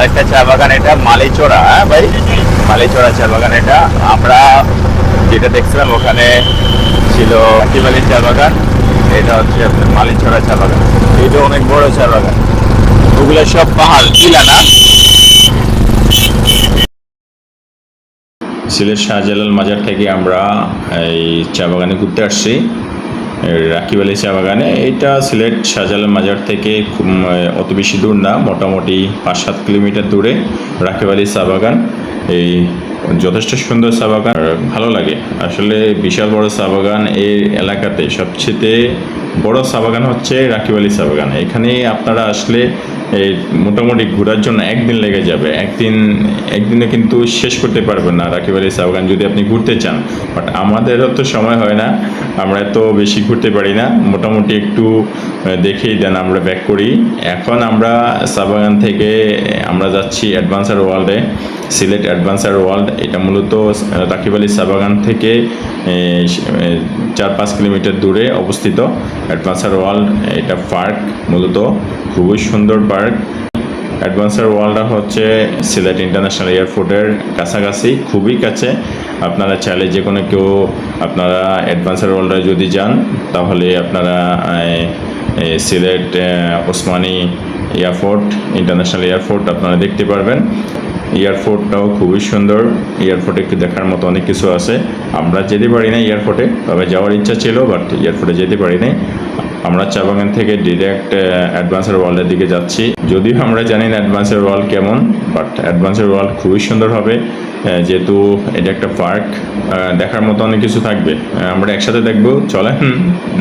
আরেকটা চা বাগান এটা মালিচোরা হ্যাঁ ভাই? মালিচোরা চা বাগান এটা। আমরা যেটা দেখছিলাম, ওখানে ছিল হাতিবালি চা বাগান। এটা হচ্ছে আপনার মালিচোরা চা বাগান। এটা অনেক বড় চা বাগান। ওগুলো সব পাহাড়, টিলা না? সিলেট শাহজালাল মাজার থেকে আমরা এই চা বাগানে ঘুরতে আসছি। রাকিবালি চা বাগানে এটা সিলেট শাহজালাল মাজার থেকে অত বেশি দূর না, মোটামুটি পাঁচ সাত কিলোমিটার দূরে রাকিবালি চা বাগান এই যথেষ্ট সুন্দর চা বাগান ভালো লাগে। আসলে বিশাল বড় চা বাগান এই এলাকাতে। সবচেয়ে বড় চা বাগান হচ্ছে রাখিবালি চা বাগান এখানে আপনারা আসলে এই মোটামুটি ঘোরার জন্য একদিন লেগে যাবে। একদিন, একদিনে কিন্তু শেষ করতে পারবেন না রাকিব আলী বাগান যদি আপনি ঘুরতে চান। বাট আমাদেরও তো সময় হয় না, আমরা এত বেশি ঘুরতে পারি না। মোটামুটি একটু দেখেই দেন, আমরা ব্যাক করি। এখন আমরা সাবাগান থেকে, আমরা যাচ্ছি অ্যাডভান্সার ওয়ার্ল্ডে সিলেট অ্যাডভান্সার ওয়ার্ল্ড, এটা মূলত রাকিবালি চা বাগান থেকে চার পাঁচ কিলোমিটার দূরে অবস্থিত অ্যাডভান্সার ওয়ার্ল্ড। এটা পার্ক মূলত, খুবই সুন্দর পার্ক। অ্যাডভান্সার ওয়ার্ল্ডটা হচ্ছে সিলেট ইন্টারন্যাশনাল এয়ারপোর্টের কাছাকাছি, খুবই কাছে। আপনারা চাইলে যে কোনো কেউ আপনারা অ্যাডভান্সার ওয়ার্ল্ডে যদি যান, তাহলে আপনারা Sylhet Osmani airport, international airport আপনারা দেখতে পারবেন। এয়ারপোর্টটাও খুবই সুন্দর। এয়ারপোর্টে একটু দেখার মতো অনেক কিছু আছে। আমরা যেতে পারি না এয়ারপোর্টে, তবে যাওয়ার ইচ্ছা ছিল বাট এয়ারপোর্টে যেতে পারি নাই। আমরা চা বাগান থেকে ডিরেক্ট অ্যাডভান্সার ওয়ার্ল্ডের দিকে যাচ্ছি। যদিও আমরা জানি না অ্যাডভান্সার ওয়ার্ল্ড কেমন বাট অ্যাডভান্সার ওয়ার্ল্ড খুবই সুন্দর হবে। যেহেতু এটা একটা পার্ক দেখার মতো অনেক কিছু থাকবে। আমরা একসাথে দেখব চলেন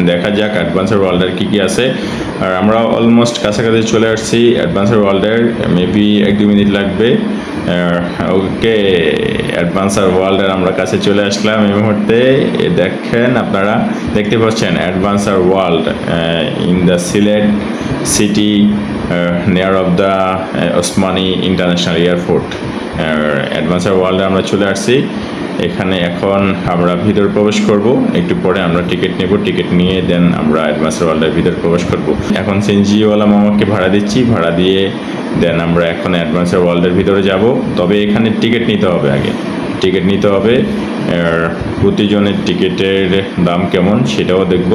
দেখা যাক অ্যাডভান্সার ওয়ার্ল্ডের কী কী আছে। আর আমরা অলমোস্ট কাছাকাছি চলে আসছি অ্যাডভান্সার ওয়ার্ল্ডের মেবি এক দু মিনিট লাগবে। ওকে অ্যাডভান্সার ওয়ার্ল্ডের আমরা কাছে চলে আসলাম এই মুহূর্তে। দেখেন আপনারা দেখতে পাচ্ছেন adventure world in the Sylhet city near of the Osmani international airport adventure ওয়ার্ল্ডে আমরা চলে আসছি। এখানে এখন আমরা ভিতর প্রবেশ করব। একটু পরে আমরা টিকিট নেব। টিকিট নিয়ে দেন আমরা অ্যাডভান্সার ওয়ার্ল্ডের ভিতর প্রবেশ করব। এখন সিএনজিওয়ালা মামাকে ভাড়া দিচ্ছি। ভাড়া দিয়ে দেন আমরা এখন অ্যাডভান্সার ওয়ার্ল্ডের ভিতরে যাব। তবে এখানে টিকিট নিতে হবে আগে। টিকিট নিতে হবে। আর প্রতিজনের টিকিটের দাম কেমন সেটাও দেখব।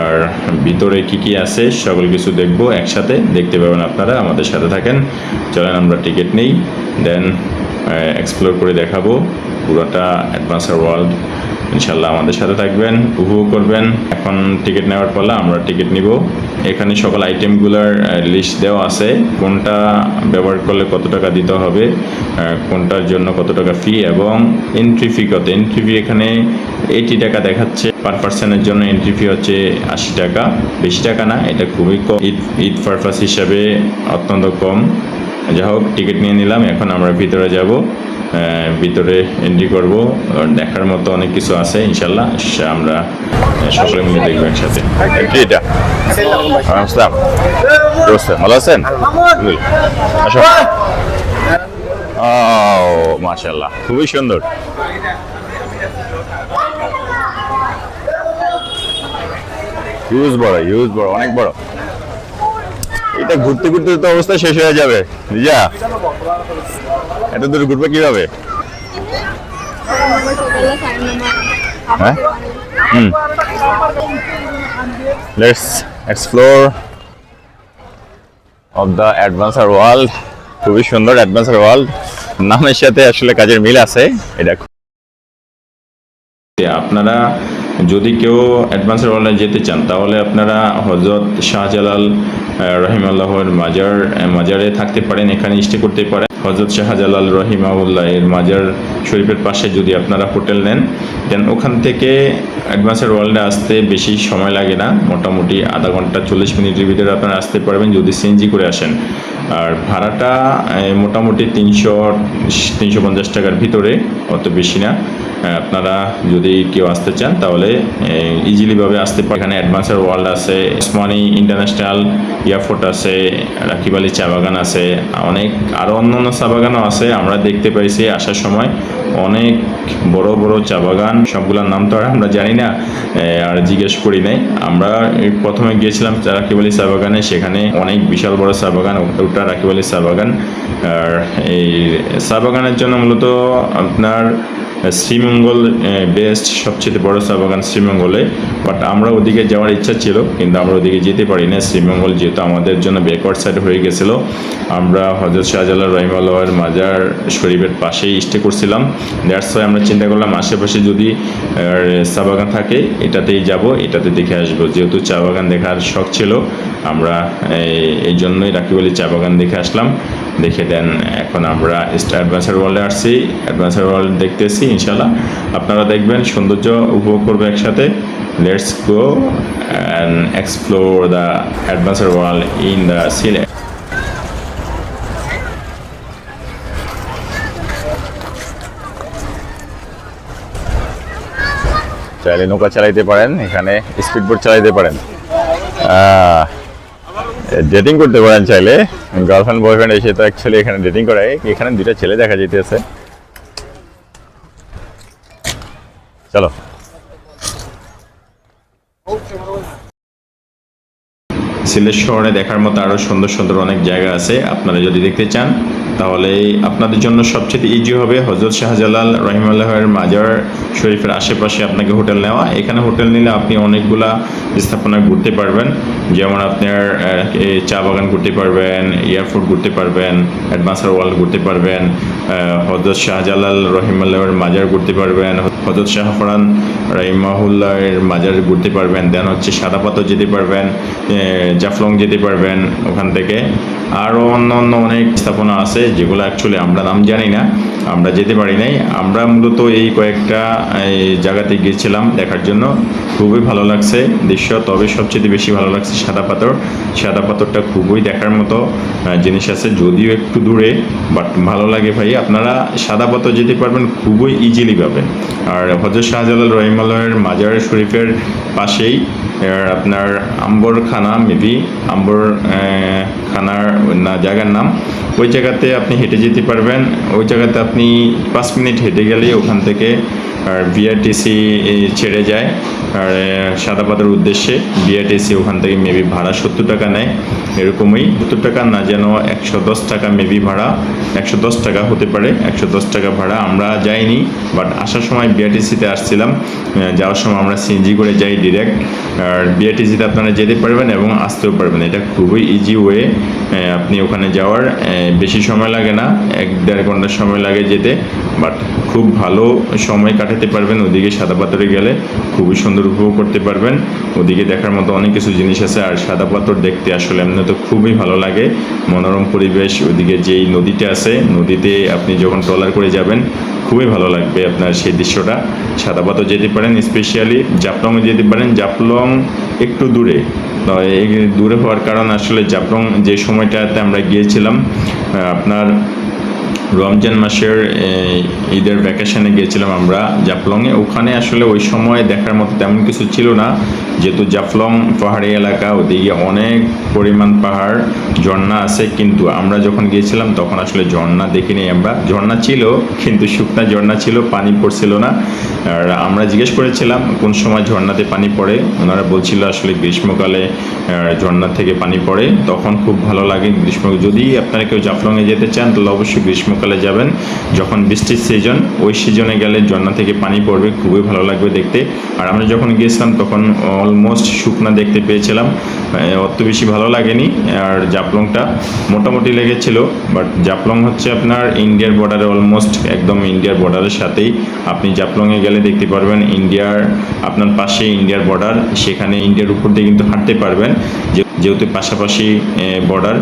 আর ভিতরে কি কি আছে সকল কিছু দেখব একসাথে। দেখতে পাবেন আপনারা, আমাদের সাথে থাকেন। চলেন আমরা টিকিট নিই, দেন এক্সপ্লোর করে দেখাবো। পুরোটা অ্যাডভান্সার ওয়ার্ল্ড ইনশাল্লাহ আমাদের সাথে থাকবেন, উপভোগ করবেন। এখন টিকিট নেওয়ার পালা, আমরা টিকিট নিব। এখানে সকল আইটেমগুলোর লিস্ট দেওয়া আছে। কোনটা ব্যবহার করলে কত টাকা দিতে হবে কোনটার জন্য কত টাকা ফি এবং এন্ট্রি ফি কত। এন্ট্রি ফি এখানে এইটি টাকা দেখাচ্ছে। পার পার্সনের জন্য এন্ট্রি ফি হচ্ছে আশি টাকা। বেশি টাকা না, এটা খুবই কম। ঈদ ঈদ পারপাস হিসাবে অত্যন্ত কম। যাই হোক টিকিট নিয়ে নিলাম। এখন আমরা ভিতরে যাব। ভিতরে এন্ট্রি করব। দেখার মতো অনেক কিছু আছে ইনশাল্লাহ। সে আমরা সকলে মিলে দেখব একসাথে। ভালো আছেন। আসো। ও মাশাল্লাহ খুবই সুন্দর। ইউজ বড় ইউজ বড় অনেক বড়। এটা ঘুরতে ঘুরতে তো অবস্থা শেষ হয়ে যাবে। যা এত দূর ঘুরবে কীভাবে? হ্যাঁ? হুম। Let's explore of the adventure world খুবই সুন্দর অ্যাডভান্সার ওয়ার্ল্ড নামের সাথে আসলে কাজের মিল আছে, এটা আপনারা যদি কেউ অ্যাডভান্সের ওয়ার্ল্ডে যেতে চান, তাহলে আপনারা হজরত শাহজালাল রহিমাল্লাহর মাজার মাজারে থাকতে পারেন, এখানে স্টে করতে পারেন। হজরত শাহজালাল রহিমাউল্লাহ এর মাজার শরীফের পাশে যদি আপনারা হোটেল নেন দেন ওখান থেকে অ্যাডভান্সের ওয়ার্ল্ডে আসতে বেশি সময় লাগে না, মোটামুটি আধা ঘণ্টা চল্লিশ মিনিটের ভিতরে আপনারা আসতে পারবেন যদি সিএনজি করে আসেন। আর ভাড়াটা মোটামুটি তিনশো তিনশো পঞ্চাশ টাকার ভিতরে, অত বেশি না। আপনারা যদি কেউ আসতে চান, তাহলে ইজিলিভাবে আসতে পারেন। এখানে অ্যাডভান্সার ওয়ার্ল্ড আছে ওসমানী ইন্টারন্যাশনাল এয়ারপোর্ট আছে, রাকিব আলী চা বাগান আছে, অনেক আরও অন্য অন্য চা বাগানও আছে। আমরা দেখতে পাইছি আসার সময় অনেক বড় বড় চা বাগান, সবগুলোর নাম তো আর আমরা জানি না আর জিজ্ঞেস করি নাই। আমরা প্রথমে গিয়েছিলাম রাকিব আলী চা বাগানে, সেখানে অনেক বিশাল বড় চা বাগান, ওটা রাকিব আলী চা বাগান। আর এই চা বাগানের জন্য মূলত আপনার শ্রীমঙ্গল বেস্ট, সবচেয়ে বড় চা বাগান শ্রীমঙ্গলে। বাট আমরা ওদিকে যাওয়ার ইচ্ছা ছিল, কিন্তু আমরা ওদিকে যেতে পারি না শ্রীমঙ্গল যেহেতু আমাদের জন্য ব্যাকওয়ার্ড সাইড হয়ে গেছিল। আমরা হজরত শাহজালাল রহিমাল্লাহের মাজার শরীফের পাশেই স্টে করছিলাম। দ্যাটস ওয়াই আমরা চিন্তা করলাম, আশেপাশে যদি চা বাগান থাকে, এটাতেই যাব, এটাতে দেখে আসব। যেহেতু চা বাগান দেখার শখ ছিল, আমরা এই- জন্যই রাকিব আলী চা বাগান দেখে আসলাম। দেখে দেন, এখন আমরা অ্যাডভেঞ্চার ওয়ার্ল্ডে আসছি। অ্যাডভেঞ্চার ওয়ার্ল্ড দেখতেছি ইনশাল্লাহ আপনারা দেখবেন সৌন্দর্য উপভোগ করবে একসাথে। Let's go and explore the adventure world in the Sylhet চাইলে নৌকা চালাইতে পারেন, এখানে স্পিড বোট চালাইতে পারেন। ডেটিং করতে পারেন চাইলে। গার্লফ্রেন্ড বয়ফ্রেন্ড এসে তো অ্যাকচুয়ালি এখানে ডেটিং করে এখানে দুইটা ছেলে দেখা যেতেছে চলো। সিলেট শহরে দেখার মতো আরও সুন্দর সুন্দর অনেক জায়গা আছে। আপনারা যদি দেখতে চান তাহলে আপনাদের জন্য সবচেয়ে ইজি হবে। হজরত শাহজালাল রহিমাল্লাহের মাজার শরীফের আশেপাশে আপনাকে হোটেল নেওয়া। এখানে হোটেল নিলে আপনি অনেকগুলা স্থাপনা ঘুরতে পারবেন। যেমন আপনার চা বাগান ঘুরতে পারবেন এয়ারপোর্ট ঘুরতে পারবেন, অ্যাডভান্সার ওয়ার্ল্ড ঘুরতে পারবেন হজরত শাহজালাল রহিমাল্লাহের মাজার ঘুরতে পারবেন হজরত শাহফরান রহিমাহুল্লাহের মাজার ঘুরতে পারবেন, দেন হচ্ছে সাদা যেতে পারবেন জাফলং যেতে পারবেন ওখান থেকে। আরও অন্য অন্য অনেক স্থাপনা আছে। যেগুলো অ্যাকচুয়ালি আমরা নাম জানি না, আমরা যেতে পারি নাই। আমরা মূলত এই কয়েকটা জায়গাতে গিয়েছিলাম দেখার জন্য। খুবই ভালো লাগছে দৃশ্য, তবে সবচেয়ে বেশি ভালো লাগছে সাদা পাথর। সাদা পাথরটা খুবই দেখার মতো জিনিস আছে, যদিও একটু দূরে বাট ভালো লাগে ভাই। আপনারা সাদা পাথর যেতে পারবেন, খুবই ইজিলি পাবেন। আর হজরত শাহজালাল রহিমাল্লাহের মাজার শরীফের পাশেই আপনার আম্বর খানা মেবি আম্বর খানার না, জায়গার নাম। ওই জায়গাতে আপনি হেঁটে যেতে পারবেন। ওই জায়গাতে আপনি পাঁচ মিনিট হেঁটে গেলেই ওখান থেকে আর বিআরটিসি ছেড়ে যায়। আর আহ, সাদা পাতার উদ্দেশ্যে বিআরটিসি ওখান থেকে মেবি ভাড়া সত্তর টাকা নেয়। এরকমই সত্তর টাকা না যেন একশো দশ টাকা মেবি ভাড়া একশো দশ টাকা হতে পারে। একশো দশ টাকা ভাড়া আমরা যাইনি বাট আসার সময় বিআরটিসিতে আসছিলাম। যাওয়ার সময় আমরা সিএনজি করে যাই ডিরেক্ট আর বিআরটিসিতে আপনারা যেতে পারবেন এবং আসতেও পারবেন। এটা খুবই ইজি ওয়ে আপনি ওখানে যাওয়ার বেশি সময় লাগে না, এক দেড় ঘণ্টা সময় লাগে যেতে বাট খুব ভালো সময় কাটাতে পারবেন, ওদিকে সাদা পাথরে গেলে খুবই সুন্দর উপভোগ করতে পারবেন, ওদিকে দেখার মতো অনেক কিছু জিনিস আছে, আর সাদা পাথর দেখতে আসলে এমনি তো খুবই ভালো লাগে, মনোরম পরিবেশ, ওদিকে যেই নদীটা আছে, নদীতে আপনি যখন ট্রলার করে যাবেন, খুবই ভালো লাগবে আপনার সেই দৃশ্যটা, সাদা পাথর যেতে পারেন স্পেশালি জাপলংয়ে যেতে পারেন, জাপলং একটু দূরে দূরে হওয়ার কারণ আসলে জাফরং যে সময়টাতে আমরা গিয়েছিলাম আপনার রমজান মাসের ঈদের ভ্যাকেশনে গিয়েছিলাম আমরা, জাফলংয়ে। ওখানে আসলে ওই সময় দেখার মতো তেমন কিছু ছিল না। যেহেতু জাফলং পাহাড়ি এলাকা, ওদিকে অনেক পরিমাণ পাহাড়, ঝর্ণা আছে। কিন্তু আমরা যখন গিয়েছিলাম, তখন আসলে ঝর্ণা দেখিনি আমরা। ঝর্ণা ছিল, কিন্তু শুকনা ঝর্ণা ছিল, পানি পড়ছিল না। আর আমরা জিজ্ঞেস করেছিলাম, কোন সময় ঝর্ণাতে পানি পড়ে? ওনারা বলছিল আসলে গ্রীষ্মকালে ঝর্ণা থেকে পানি পড়ে। তখন খুব ভালো লাগে গ্রীষ্ম। যদি আপনারা কেউ জাফলংয়ে যেতে চান, তাহলে অবশ্যই গ্রীষ্মকালে যাবেন, যখন বৃষ্টির সিজন ওই সিজনে গেলে ঝর্ণা থেকে পানি পড়বে, খুবই ভালো লাগবে দেখতে। আর আমরা যখন গিয়েছিলাম তখন অলমোস্ট শুকনা দেখতে পেয়েছিলাম অত বেশি ভালো লাগেনি। আর জাফলংটা মোটামুটি লেগেছিল বাট জাফলং হচ্ছে আপনার ইন্ডিয়ার বর্ডারে অলমোস্ট একদম ইন্ডিয়ার বর্ডারের সাথেই। আপনি জাফলংয়ে গেলে দেখতে পারবেন ইন্ডিয়ার, আপনার পাশে ইন্ডিয়ার বর্ডার সেখানে ইন্ডিয়ার উপর দিয়ে কিন্তু হাঁটতে পারবেন যেহেতু পাশাপাশি বর্ডার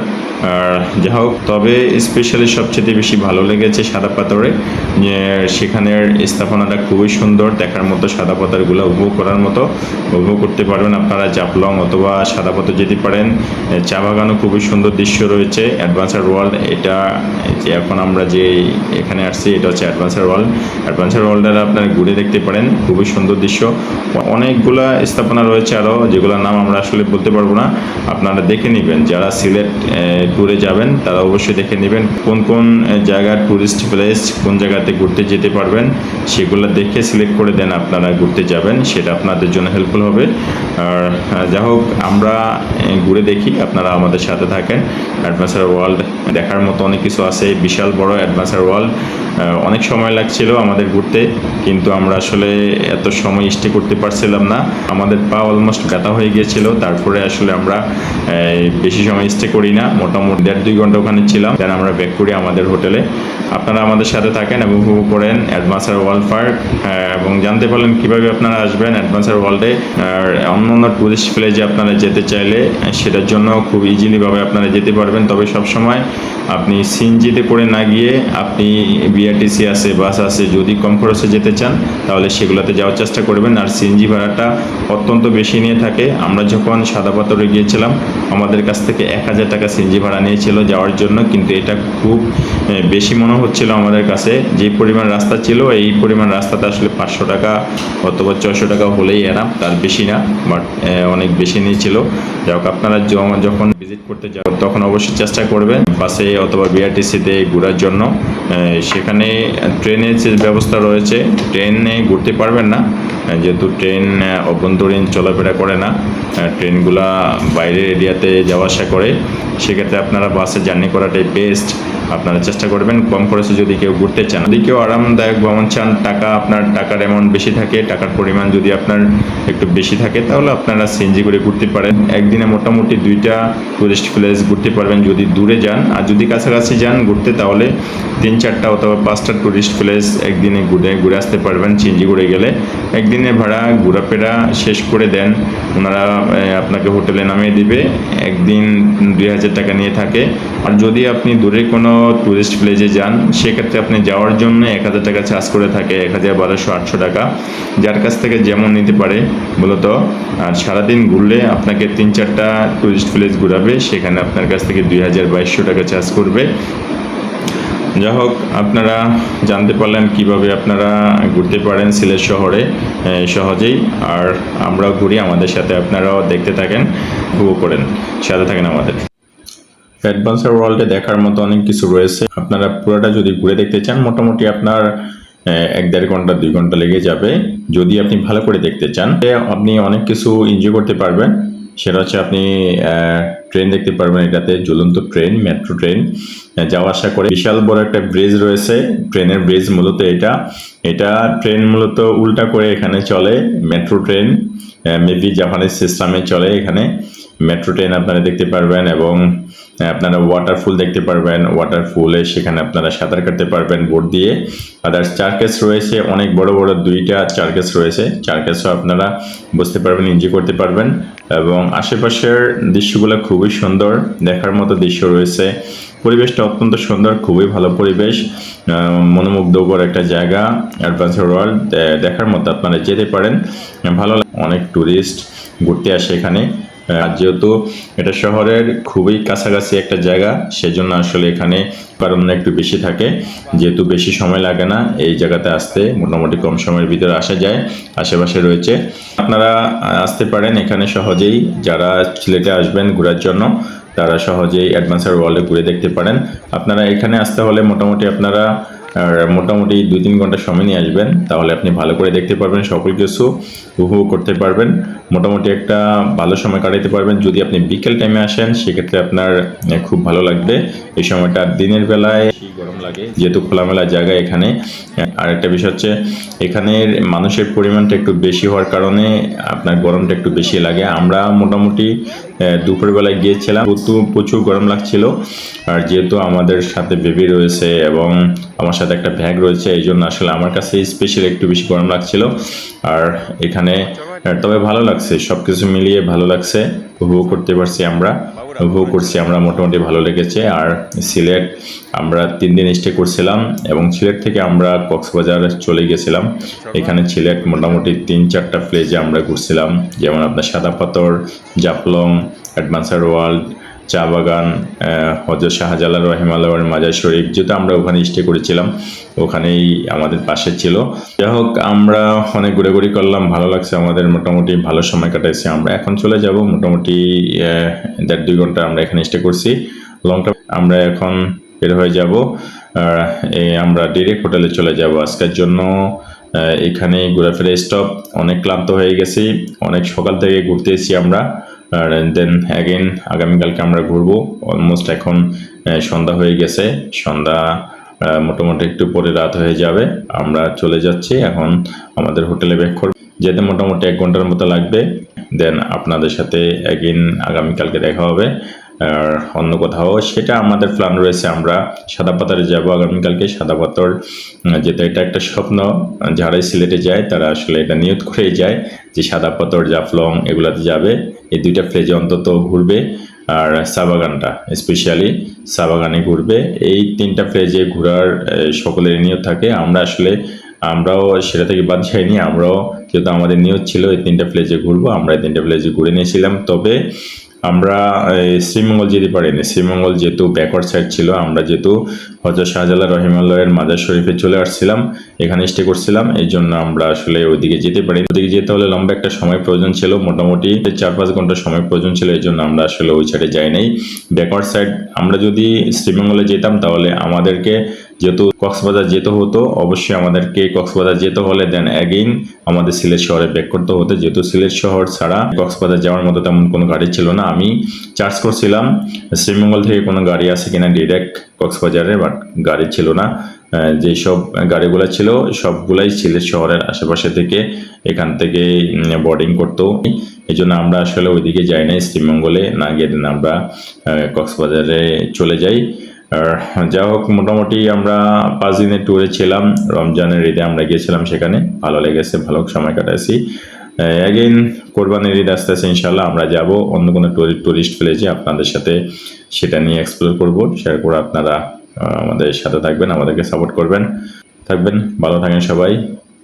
আর যা হোক, তবে স্পেশালি সবচেয়ে বেশি ভালো লেগেছে সাদা পাথরে। সেখানের স্থাপনাটা খুবই সুন্দর দেখার মতো সাদা পাথরগুলো উপভোগ করার মতো উপভোগ করতে পারবেন আপনারা জাপলং অথবা সাদা পাথর যেতে পারেন। চা বাগানও খুবই সুন্দর দৃশ্য রয়েছে অ্যাডভান্সার ওয়ার্ল্ড এটা যে এখন আমরা যে এখানে আসছি এটা হচ্ছে অ্যাডভান্সার ওয়ার্ল্ড অ্যাডভান্সার ওয়ার্ল্ডের আপনারা ঘুরে দেখতে পারেন খুবই সুন্দর দৃশ্য। অনেকগুলা স্থাপনা রয়েছে আরও যেগুলোর নাম আমরা আসলে বলতে পারব না। আপনারা দেখে নেবেন যারা সিলেট ট্যুরে যাবেন তারা অবশ্যই দেখে নেবেন। কোন কোন আহ, জায়গার ট্যুরিস্ট প্লেস কোন জায়গাতে ঘুরতে যেতে পারবেন, সেগুলো দেখে সিলেক্ট করে দেন আপনারা ঘুরতে যাবেন, সেটা আপনাদের জন্য হেল্পফুল হবে। আর যা হোক, আমরা ঘুরে দেখি, আপনারা আমাদের সাথে থাকেন। অ্যাডভেঞ্চার ওয়ার্ল্ড দেখার মতো অনেক কিছু আছে, বিশাল বড় অ্যাডভেঞ্চার ওয়ার্ল্ড অনেক সময় লাগছিল আমাদের ঘুরতে, কিন্তু আমরা আসলে এত সময় স্টে করতে পারছিলাম না। আমাদের পা অলমোস্ট ব্যথা হয়ে গিয়েছিল, তারপরে আসলে আমরা বেশি সময় স্টে করি না। মোটামুটি দেড় দুই ঘণ্টা ওখানে ছিলাম। দেন আমরা ব্যাক করি আমাদের হোটেলে আপনারা আমাদের সাথে থাকেন এবং উপভোগ করেন অ্যাডভান্সার ওয়ার্ল্ড পার্ক এবং জানতে পারলেন কীভাবে আপনারা আসবেন অ্যাডভান্সার ওয়ার্ল্ডে আর অন্য অন্য টুরিস্ট প্লেসে আপনারা যেতে চাইলে সেটার জন্য খুব ইজিলিভাবে আপনারা যেতে পারবেন। তবে সবসময় আপনি সিনজিতে করে না গিয়ে আপনি বিআরটিসি আছে বাস আছে, যদি কম খরচে যেতে চান, তাহলে সেগুলোতে যাওয়ার চেষ্টা করবেন। আর সিএনজি ভাড়াটা অত্যন্ত বেশি নিয়ে থাকে। আমরা যখন সাদা পাথরে গিয়েছিলাম, আমাদের কাছ থেকে এক হাজার টাকা সিএনজি ভাড়া নিয়েছিল যাওয়ার জন্য, কিন্তু এটা খুব বেশি মনে হচ্ছিল আমাদের কাছে। যে পরিমাণ রাস্তা ছিল, এই পরিমাণ রাস্তাতে আসলে পাঁচশো টাকা অথবা ছয়শো টাকা হলেই এরাম তার বেশি না, বাট অনেক বেশি নিয়েছিল। যাই হোক, আপনারা যখন ভিজিট করতে যাও, তখন অবশ্যই চেষ্টা করবেন বাসে অথবা বিআরটিসিতে ঘোরার জন্য। সেখানে ট্রেনের যে ব্যবস্থা রয়েছে, ট্রেনে ঘুরতে পারবেন না। যেহেতু ট্রেন অভ্যন্তরীণ চলাফেরা করে না ট্রেনগুলা বাইরের এরিয়াতে যাওয়া আসা করে, সেক্ষেত্রে আপনারা বাসে জার্নি করাটাই বেস্ট আপনারা চেষ্টা করবেন, কম খরচে যদি কেউ ঘুরতে চান। যদি কেউ আরামদায়ক ভ্রমণ চান, টাকা আপনার, টাকার অ্যামাউন্ট বেশি থাকে, টাকার পরিমাণ যদি আপনার একটু বেশি থাকে, তাহলে আপনারা সিএনজি করে ঘুরতে পারেন। একদিনে মোটামুটি দুইটা টুরিস্ট প্লেস ঘুরতে পারবেন যদি দূরে যান। আর যদি কাছাকাছি যান ঘুরতে, তাহলে তিন চারটা অথবা পাঁচটা টুরিস্ট প্লেস একদিনে ঘুরে ঘুরে আসতে পারবেন করে গেলে। একদিনে ভাড়া, ঘোরাফেরা শেষ করে দেন। ওনারা আপনাকে হোটেলে নামিয়ে দিবে। একদিন দুই হাজার টাকা নিয়ে থাকে। আর যদি আপনি দূরে কোনো টুরিস্ট প্লেসে যান, সেক্ষেত্রে আপনি যাওয়ার জন্য এক হাজার টাকা চার্জ করে থাকে, এক হাজার বারোশো আটশো টাকা। যার কাছ থেকে যেমন নিতে পারে, মূলত। আর সারাদিন ঘুরলে আপনাকে তিন চারটা টুরিস্ট প্লেস ঘুরাবে। সেখানে আপনার কাছ থেকে দুই হাজার বাইশশো টাকা চার্জ করবে। যা হোক, আপনারা জানতে পারলেন কীভাবে আপনারা ঘুরতে পারেন সিলেট শহরে সহজেই। আর আমরাও ঘুরি, আমাদের সাথে আপনারাও দেখতে থাকেন উপভোগ করেন। সাথে থাকেন আমাদের। অ্যাডভান্সার ওয়ার্ল্ডে দেখার মতো অনেক কিছু রয়েছে। আপনারা পুরোটা যদি ঘুরে দেখতে চান, মোটামুটি আপনার এক দেড় ঘণ্টা, দুই ঘণ্টা লেগে যাবে। যদি আপনি ভালো করে দেখতে চান আপনি অনেক কিছু এনজয় করতে পারবেন। সেটা হচ্ছে আপনি ট্রেন দেখতে পারবেন এটাতে ঝুলন্ত ট্রেন, মেট্রো ট্রেন। যাওয়া আসা করে বিশাল বড় একটা ব্রিজ রয়েছে, ট্রেনের ব্রিজ মূলত এটা। এটা ট্রেন মূলত উল্টা করে এখানে চলে, মেট্রো ট্রেন মেবি জাপানের সিস্টেমে চলে এখানে। মেট্রো ট্রেন আপনারা দেখতে পারবেন এবং আপনারা ওয়াটারফুল দেখতে পারবেন। ওয়াটারফুলে সেখানে আপনারা সাঁতার কাটতে পারবেন বোট দিয়ে। আদার্স চার্কেস রয়েছে, অনেক বড় বড় দুইটা চার্কেস রয়েছে। চার্কেসও আপনারা বুঝতে পারবেন এনজয় করতে পারবেন। এবং আশেপাশের দৃশ্যগুলো খুবই সুন্দর, দেখার মতো দৃশ্য রয়েছে। পরিবেশটা অত্যন্ত সুন্দর, খুবই ভালো পরিবেশ মনোমুগ্ধকর একটা জায়গা অ্যাডভেঞ্চার ওয়ার্ল্ড দেখার মতো আপনারা যেতে পারেন। ভালো অনেক টুরিস্ট ঘুরতে আসে এখানে। আর যেহেতু এটা শহরের খুবই কাছাকাছি একটা জায়গা, সেজন্য আসলে এখানে কারণ একটু বেশি থাকে। যেহেতু বেশি সময় লাগে না, এই জায়গাতে আসতে মোটামুটি কম সময়ের ভিতরে আসা যায়, আশেপাশে রয়েছে। আপনারা আসতে পারেন এখানে সহজেই। যারা সিলেটে আসবেন ঘোরার জন্য, তারা সহজেই অ্যাডভান্সার ওয়ার্ল্ডে ঘুরে দেখতে পারেন। আপনারা এখানে আসতে হলে মোটামুটি আপনারা মোটামুটি দুই তিন ঘণ্টা সময় নিয়ে আসবেন, তাহলে আপনি ভালো করে দেখতে পারবেন সকল কিছু উপভোগ করতে পারবেন। মোটামুটি একটা ভালো সময় কাটাতে পারবেন। যদি আপনি বিকেল টাইমে আসেন, সেক্ষেত্রে আপনার খুব ভালো লাগবে। এই সময়টা দিনের বেলায় গরম লাগে, যেহেতু খোলামেলা জায়গা এখানে। আর একটা বিষয় হচ্ছে, এখানের মানুষের পরিমাণটা একটু বেশি হওয়ার কারণে আপনার গরমটা একটু বেশি লাগে। আমরা মোটামুটি দুপুরবেলায় গিয়েছিলাম, প্রচুর প্রচুর গরম লাগছিল। আর যেহেতু আমাদের সাথে বেবি রয়েছে এবং আমার সাথে একটা ব্যাগ রয়েছে, এই জন্য আসলে আমার কাছে স্পেশাল একটু বেশি গরম লাগছিল। আর এখানে তবে ভালো লাগছে সব কিছু মিলিয়ে ভালো লাগছে, উপভোগ করতে পারছি আমরা, উপভোগ করছি আমরা, মোটামুটি ভালো লেগেছে। আর সিলেট আমরা তিন দিন স্টে করছিলাম এবং সিলেট থেকে আমরা কক্সবাজার চলে গেছিলাম। এখানে সিলেট মোটামুটি তিন চারটা প্লেসে আমরা ঘুরছিলাম, যেমন আপনার সাদা পাথর, জাফলং অ্যাডভান্সার ওয়ার্ল্ড চা বাগান হজরত শাহজালাল রহিমাল্লাহর মাজার শরীফ যেহেতু আমরা ওখানে স্টে করেছিলাম, ওখানেই আমাদের পাশে ছিল। যাই হোক, আমরা অনেক ঘুরেঘুরি করলাম, ভালো লাগছে আমাদের, মোটামুটি ভালো সময় কাটাইছি। আমরা এখন চলে যাব, মোটামুটি দেড় দুই ঘণ্টা আমরা এখানে স্টে করছি। লং আমরা এখন বের হয়ে যাব, আর আমরা ডিরেক্ট হোটেলে চলে যাব। আজকের জন্য এখানে ঘোরাফেরা স্টপ অনেক ক্লান্ত হয়ে গেছি, অনেক সকাল থেকে ঘুরতে এসেছি আমরা। আর দেন অ্যাগেন আগামীকালকে আমরা ঘুরবো। অলমোস্ট এখন সন্ধ্যা হয়ে গেছে। সন্ধ্যা মোটামুটি একটু পরে রাত হয়ে যাবে। আমরা চলে যাচ্ছি এখন আমাদের হোটেলে ব্যাক করব। যেতে মোটামুটি এক ঘণ্টার মতো লাগবে। দেন আপনাদের সাথে অ্যাগেন আগামীকালকে দেখা হবে। আর, অন্য কোথাও। সেটা আমাদের প্ল্যান রয়েছে আমরা। সাদা পাথরে যাব আগামীকালকে সাদা পাথর যেটা এটা একটা স্বপ্ন। যারাই সিলেটে যায়, তারা আসলে এটা নিয়ত করেই যায় যে সাদা পাথর, জাফলং এগুলাতে যাবে। এই দুইটা ফ্লেজে অন্তত ঘুরবে আর সাবাগানটা স্পেশালি সাবাগানে ঘুরবে। এই তিনটা ফ্লেজে ঘোরার সকলের নিয়োগ থাকে। আমরা আসলে, আমরাও সেটা থেকে বাদ যাইনি, আমরাও যেহেতু আমাদের নিয়োগ ছিল, এই তিনটা ফ্লেজে ঘুরবো, আমরা এই তিনটা ফ্লেজে ঘুরে নিয়েছিলাম। তবে আমরা শ্রীমঙ্গল যেতে পারিনি। শ্রীমঙ্গল যেহেতু ব্যাকওয়ার্ড সাইড ছিল, আমরা যেহেতু হজরত শাহজালাল রহিমাল্লাহের মাজার শরীফে চলে আসছিলাম, এখানে স্টে করছিলাম, এই জন্য আমরা আসলে ওইদিকে যেতে পারিনি। ওইদিকে যেতে হলে লম্বা একটা সময় প্রয়োজন ছিল, মোটামুটি চার পাঁচ ঘণ্টা সময় প্রয়োজন ছিল, এই জন্য আমরা আসলে ওই সাইডে যাই নাই। ব্যাকওয়ার্ড সাইড আমরা যদি শ্রীমঙ্গলে যেতাম, তাহলে আমাদেরকে যেহেতু কক্সবাজার যেতে হতো, অবশ্যই আমাদেরকে কক্সবাজার যেতে হলে দেন অ্যাগেইন আমাদের সিলেট শহরে ব্যাক করতে হতো। যেহেতু সিলেট শহর ছাড়া কক্সবাজার যাওয়ার মতো তেমন কোনো গাড়ি ছিল না। আমি চার্জ করছিলাম শ্রীমঙ্গল থেকে কোনো গাড়ি আছে কিনা ডিরেক্ট কক্সবাজারে বাট গাড়ি ছিল না। যেসব গাড়িগুলো ছিল, সবগুলাই সিলেট শহরের আশেপাশে থেকে এখান থেকে বোর্ডিং করতো। এই জন্য আমরা আসলে ওইদিকে যাই নাই শ্রীমঙ্গলে না গিয়ে আমরা কক্সবাজারে চলে যাই। আর যা হোক মোটামুটি আমরা পাঁচ দিনের ট্যুরে ছিলাম। রমজানের ঈদে আমরা গিয়েছিলাম সেখানে। ভালো লেগেছে, ভালো সময় কাটাইছি। অ্যাগেন কোরবানির ঈদ আসতে আসতে ইনশাল্লাহ আমরা যাব। অন্য কোনো টুরিস্ট প্লেসে আপনাদের সাথে সেটা নিয়ে এক্সপ্লোর করব। শেয়ার করে আপনারা আমাদের সাথে থাকবেন, আমাদেরকে সাপোর্ট করবেন। থাকবেন, ভালো থাকেন সবাই।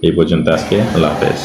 এই পর্যন্ত আজকে, আল্লাহ হাফেজ।